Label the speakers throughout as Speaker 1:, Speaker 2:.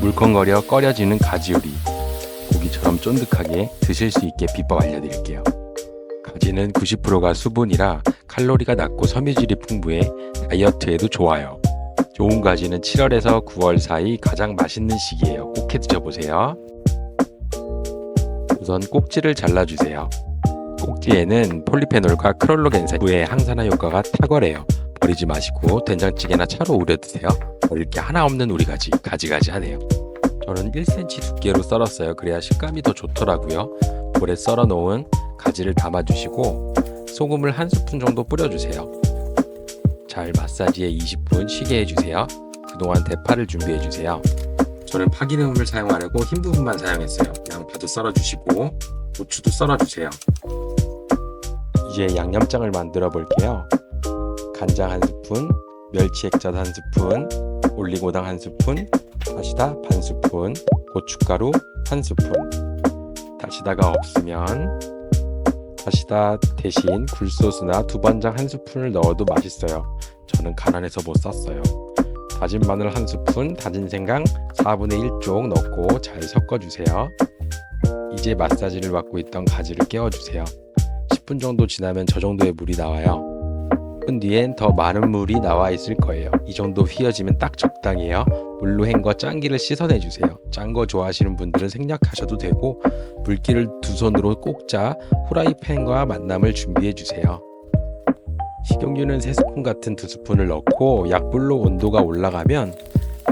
Speaker 1: 물컹거려 꺼려지는 가지 요리. 고기처럼 쫀득하게 드실 수 있게 비법 알려드릴게요. 가지는 90%가 수분이라 칼로리가 낮고 섬유질이 풍부해 다이어트에도 좋아요. 좋은 가지는 7월에서 9월 사이 가장 맛있는 시기예요. 꼭 해 드셔보세요. 우선 꼭지를 잘라주세요. 꼭지에는 폴리페놀과 크롤로겐산의 항산화 효과가 탁월해요. 버리지 마시고 된장찌개나 차로 우려 드세요. 버릴 게 하나 없는 우리 가지, 가지가지 하네요. 저는 1cm 두께로 썰었어요. 그래야 식감이 더 좋더라고요. 볼에 썰어 놓은 가지를 담아주시고 소금을 한 스푼 정도 뿌려주세요. 잘 마사지에 20분 쉬게 해주세요. 그동안 대파를 준비해주세요. 저는 파기름을 사용 안 하고 흰 부분만 사용했어요. 양파도 썰어주시고 고추도 썰어주세요. 이제 양념장을 만들어 볼게요. 간장 한 스푼, 멸치 액젓 한 스푼, 올리고당 한 스푼, 다시다 반 스푼, 고춧가루 한 스푼. 다시다가 없으면 다시다 대신 굴소스나 두반장 한 스푼을 넣어도 맛있어요. 저는 가난해서 못 샀어요. 다진 마늘 한 스푼, 다진 생강 4분의 1쪽 넣고 잘 섞어주세요. 이제 마사지를 받고 있던 가지를 깨워주세요. 10분 정도 지나면 저 정도의 물이 나와요. 10분 뒤엔 더 많은 물이 나와 있을 거예요. 이 정도 휘어지면 딱 적당해요. 물로 헹궈 짠기를 씻어내 주세요. 짠 거 좋아하시는 분들은 생략하셔도 되고 물기를 두 손으로 꼭 짜 후라이팬과 만남을 준비해 주세요. 식용유는 3스푼 같은 2스푼을 넣고 약불로 온도가 올라가면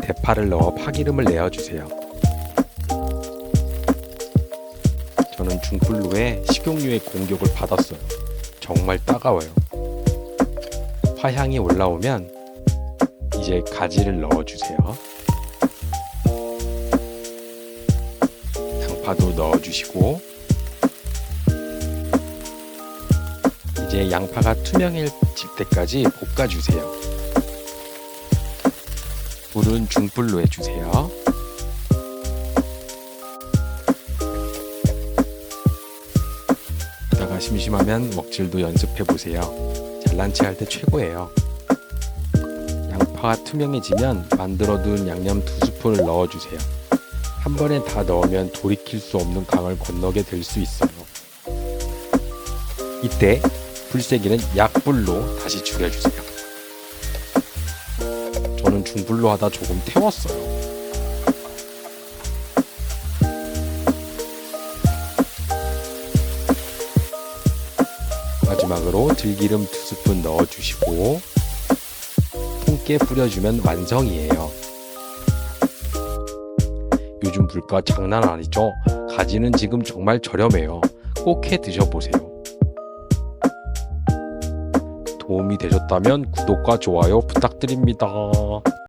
Speaker 1: 대파를 넣어 파기름을 내어 주세요. 저는 중불로에 식용유의 공격을 받았어요. 정말 따가워요. 화향이 올라오면 이제 가지를 넣어주세요. 양파도 넣어주시고 이제 양파가 투명해질 때까지 볶아주세요. 불은 중불로 해주세요. 심심하면 먹질도 연습해 보세요. 잘난체 할때 최고예요. 양파가 투명해지면 만들어 둔 양념 두 스푼을 넣어주세요. 한 번에 다 넣으면 돌이킬 수 없는 강을 건너게 될 수 있어요. 이때 불세기는 약불로 다시 줄여주세요. 저는 중불로 하다 조금 태웠어요. 마지막으로 들기름 두 스푼 넣어주시고 통깨 뿌려주면 완성이에요. 요즘 물가 장난 아니죠? 가지는 지금 정말 저렴해요. 꼭 해 드셔보세요. 도움이 되셨다면 구독과 좋아요 부탁드립니다.